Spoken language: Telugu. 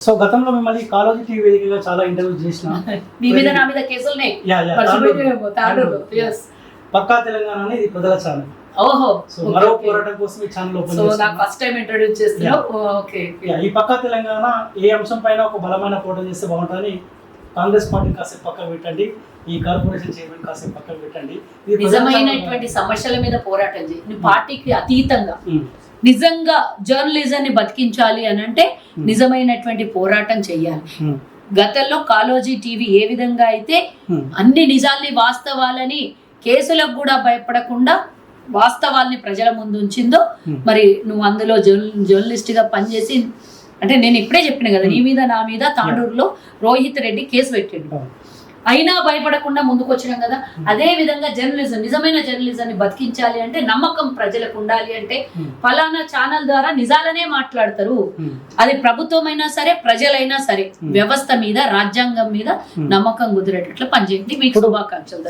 సో గతంలో మిమ్మల్ని కాలేజీ టీవీ వేదికగా చాలా ఇంటర్వ్యూ చేసిన మీ మీద నా మీద కేసులునే పక్కా తెలంగాణ అనేది ప్రజల ఛానల్. ఓహో సో మరో పోరాటం కోసం ఈ ఛానల్ ఓపెన్ సో నాకు. ఫస్ట్ టైం ఇంట్రొడ్యూస్ చేస్తున్నావు ఓకే ఈ పక్కా తెలంగాణ ఏ అంశం పైన ఒక బలమైన పోరాటం చేస్తే బాగుంటుందని కాంగ్రెస్ పార్టీని కాసేపు పక్కన పెట్టండి. ఈ కార్పొరేషన్ చైర్మన్ కాసేపు పక్కన పెట్టండి. నిజమైనటువంటి సమస్యల మీద పోరాటం చేయి. పార్టీకి అతీతంగా. నిజంగా జర్నలిజం ని బతికించాలి అని అంటే నిజమైనటువంటి పోరాటం చెయ్యాలి. ఉమ్, గతంలో కాలోజీ టీవీ ఏ విధంగా అయితే ఉమ్, అన్ని నిజాల్ని వాస్తవాలని కేసులకు కూడా భయపడకుండా వాస్తవాల్ని ప్రజల ముందు ఉంచిందో Hmm. మరి నువ్వు అందులో జర్న జర్నలిస్ట్గా పనిచేసి అంటే నేను ఇప్పుడే చెప్పిన కదా నీ మీద నా మీద తాండూరులో రోహిత్ రెడ్డి కేసు పెట్టిండు. అయినా భయపడకుండా ముందుకు వచ్చినాం కదా అదే విధంగా జర్నలిజం నిజమైన జర్నలిజాన్ని బతికించాలి అంటే నమ్మకం ప్రజలకు ఉండాలి అంటే. ఫలానా ఛానల్ ద్వారా నిజాలనే మాట్లాడతారు అది ప్రభుత్వమైనా సరే ప్రజలైనా సరే. వ్యవస్థ మీద రాజ్యాంగం మీద. నమ్మకం కుదిరేటట్లు పనిచేయండి మీకు శుభాకాంక్షలు